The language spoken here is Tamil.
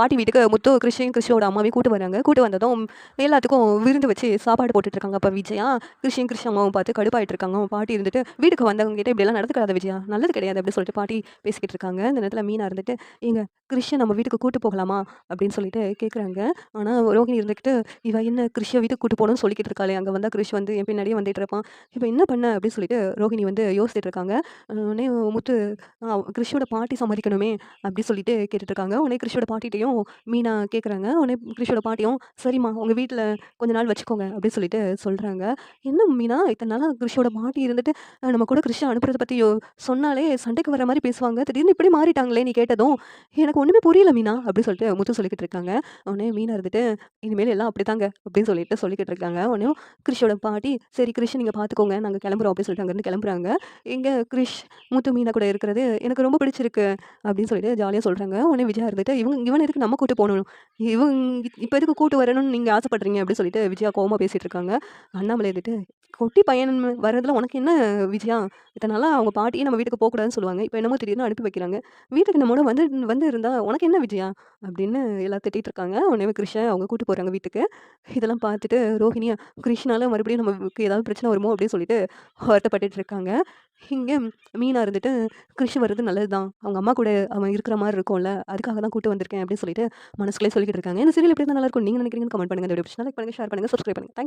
பாட்டி வீட்டுக்கு முத்து கிருஷ்ணன் கிருஷ்ணோட அம்மாவையும் கூட்டு வராங்க. கூட்டு வந்ததும் எல்லாத்துக்கும் விருந்து வச்சு சாப்பாடு போட்டுட்டு இருக்காங்க அப்போ விஜயா கிருஷ்ணன் கிருஷ்ண அம்மாவும் பார்த்து கடுப்பாயிட்டு இருக்காங்க. பாட்டி இருந்துட்டு வீட்டுக்கு வந்தவங்க கிட்ட இப்படியெல்லாம் நடந்துக்காத விஜயா நல்லது கிடையாது அப்படின்னு சொல்லிட்டு பாட்டி பேசிக்கிட்டு இருக்காங்க. அந்த நேரத்தில் மீனா இருந்துட்டு எங்கள் கிருஷ்ணன் நம்ம வீட்டுக்கு கூட்டு போகலாமா? அப்படின்னு சொல்லிட்டு கேட்குறாங்க ஆனால் ரோஹிணி இருந்துக்கிட்டு இவ என்ன கிருஷ்ண வீட்டுக்கு கூட்டு போகணும்னு சொல்லிக்கிட்டு இருக்காளே. அங்கே வந்தால் கிருஷ் வந்து என் பின்னாடியே வந்துட்டு இருப்பான். இப்போ என்ன பண்ண? அப்படின்னு சொல்லிட்டு ரோஹிணி வந்து யோசிச்சுட்டு இருக்காங்க. உடனே முத்து ஆ, பாட்டி சம்மதிக்கணுமே. அப்படின்னு சொல்லிட்டு கேட்டுட்டு இருக்காங்க. உடனே கிருஷோட பாட்டிகிட்டையும் மீனா கேட்குறாங்க உடனே கிருஷோட பாட்டியும் சரிம்மா உங்கள் வீட்டில் கொஞ்ச நாள் வச்சுக்கோங்க. அப்படின்னு சொல்லிட்டு சொல்கிறாங்க என்ன மீனா? இத்தனை நாளாக கிருஷோட பாட்டி இருந்துட்டு நம்ம கூட கிருஷ்ண அனுப்புறதை பற்றி சொன்னாலே சண்டைக்கு வர மாதிரி பேசுவாங்க. திடீர்னு இப்படி மாறிட்டாங்களே நீ கேட்டதும் எனக்கு ஒன்றுமே புரியல மீனா. அப்படின்னு சொல்லிட்டு முத்து சொல்லிக்கிட்டு இருக்காங்க. உடனே மீனா இருந்துட்டு இனிமேல் எல்லாம் அப்படித்தாங்க அப்படின்னு சொல்லிட்டு சொல்லிக்கிட்டு இருக்காங்க. உடனே கிருஷோட பாட்டி சரி கிருஷ் நீங்கள் பார்த்துக்கோங்க நாங்கள் கிளம்புறோம் அப்படின்னு சொல்லிட்டு அங்கேருந்து கிளம்புறாங்க. இங்கே கிருஷ் முத்து மீனா கூட இருக்கிறது எனக்கு ரொம்ப பிடிச்சிருக்கு அப்படின்னு சொல்லிட்டு ஜாலியாக சொல்கிறாங்க உடனே விஜயா இருந்துட்டு இவங்க இவன் இருக்கு நம்ம கூட்டு போகணும்? இவங்க இப்போ எதுக்கு கூட்டு வரணும்னு நீங்கள் ஆசைப்படுறீங்க? அப்படின்னு சொல்லிட்டு விஜயா கோவமாக பேசிகிட்டு இருக்காங்க. அண்ணாமலை இருந்துட்டு கொட்டி பையன் வர்றதுல உனக்கு என்ன விஜயா? இதனால அவங்க பாட்டியே நம்ம வீட்டுக்கு போகக்கூடாதுன்னு சொல்லுவாங்க. இப்போ என்னமோ திடீர்னு அனுப்பி வைக்கிறாங்க. வீட்டுக்கு நம்மளோட வந்து வந்து இருந்தா உனக்கு என்ன விஜயா? அப்படின்னு எல்லாம் திட்டிகிட்டு இருக்காங்க. உடனே கிருஷ்ணன் அவங்க கூட்டு போகிறாங்க வீட்டுக்கு. இதெல்லாம் பார்த்துட்டு ரோஹிணியா கிருஷ்ணால மறுபடியும் நமக்கு ஏதாவது பிரச்சனை வருமோ? அப்படின்னு சொல்லிட்டு வருத்தப்பட்டுட்டு இருக்காங்க. இங்கே மீனாக இருந்துட்டு கிருஷ் வர்றது நல்லது தான் அவங்க அம்மா கூட அவன் இருக்கிற மாதிரி இருக்கும்ல. அதுக்காக தான் கூட்டு வந்திருக்கேன். அப்படின்னு சொல்லிட்டு மனசுக்குள்ளே சொல்லிட்டு இருக்காங்க. இந்த சீரியல் எப்படி தான் நல்லா இருக்கும்? நீங்கள் நினைக்கிறீங்கன்னு கமெண்ட் பண்ணுங்கள் இந்த வீடியோ பிடிச்சா லைக் பண்ணுங்க ஷேர் பண்ணுங்கள் சப்ஸ்கிரைப் பண்ணுங்கள் தேங்க்யூ